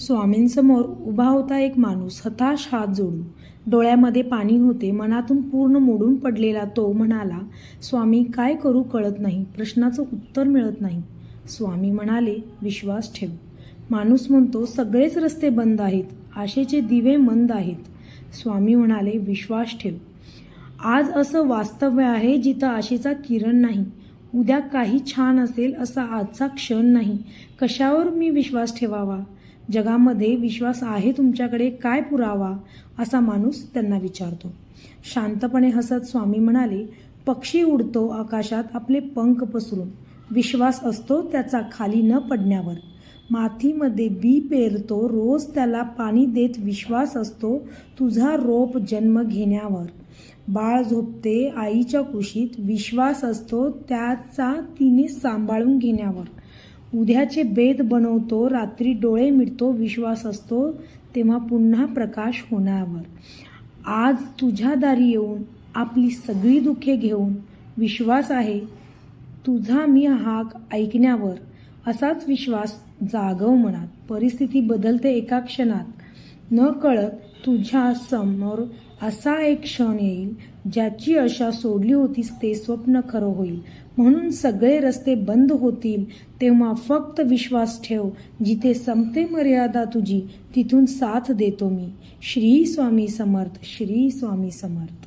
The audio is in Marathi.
स्वामींसमोर उभा होता एक माणूस हताश हात जोडून. डोळ्यामध्ये पाणी होते मनातून पूर्ण मोडून पडलेला तो म्हणाला स्वामी काय करू कळत नाही प्रश्नाचं उत्तर मिळत नाही. स्वामी म्हणाले विश्वास ठेव. माणूस म्हणतो सगळेच रस्ते बंद आहेत आशेचे दिवे मंद आहेत. स्वामी म्हणाले विश्वास ठेव. आज असं वास्तव्य आहे जिथं आशेचा किरण नाही उद्या काही छान असेल असा आजचा क्षण नाही. कशावर मी विश्वास ठेवावा? जगामध्ये विश्वास आहे तुमच्याकडे काय पुरावा? असा माणूस त्यांना विचारतो. शांतपणे हसत स्वामी म्हणाले पक्षी उडतो आकाशात आपले पंख पसरून. विश्वास असतो त्याचा खाली न पडण्यावर. मातीमध्ये बी पेरतो रोज त्याला पाणी देत विश्वास असतो तुझा रोप जन्म घेण्यावर. बाळ झोपते आईच्या कुशीत विश्वास असतो त्याचा तिने सांभाळून घेण्यावर. उद्याचे बेद बनवतो रात्री डोळे मिटतो विश्वास असतो तेव्हा पुन्हा प्रकाश होण्यावर. आज तुझ्या दारी येऊन आपली सगळी दुःखे घेऊन विश्वास आहे तुझा मी हाक ऐकण्यावर असाच विश्वास जागव मनात. परिस्थिती बदलते एका क्षणात. न कळत तुझ्या समोर असा एक क्षण येईल ज्याची आशा सोडली होतीस ते स्वप्न खरं होईल. म्हणून सगळे रस्ते बंद होतील तेव्हा फक्त विश्वास ठेव जिथे संपते मर्यादा तुझी तिथून साथ देतो मी. श्री स्वामी समर्थ श्री स्वामी समर्थ.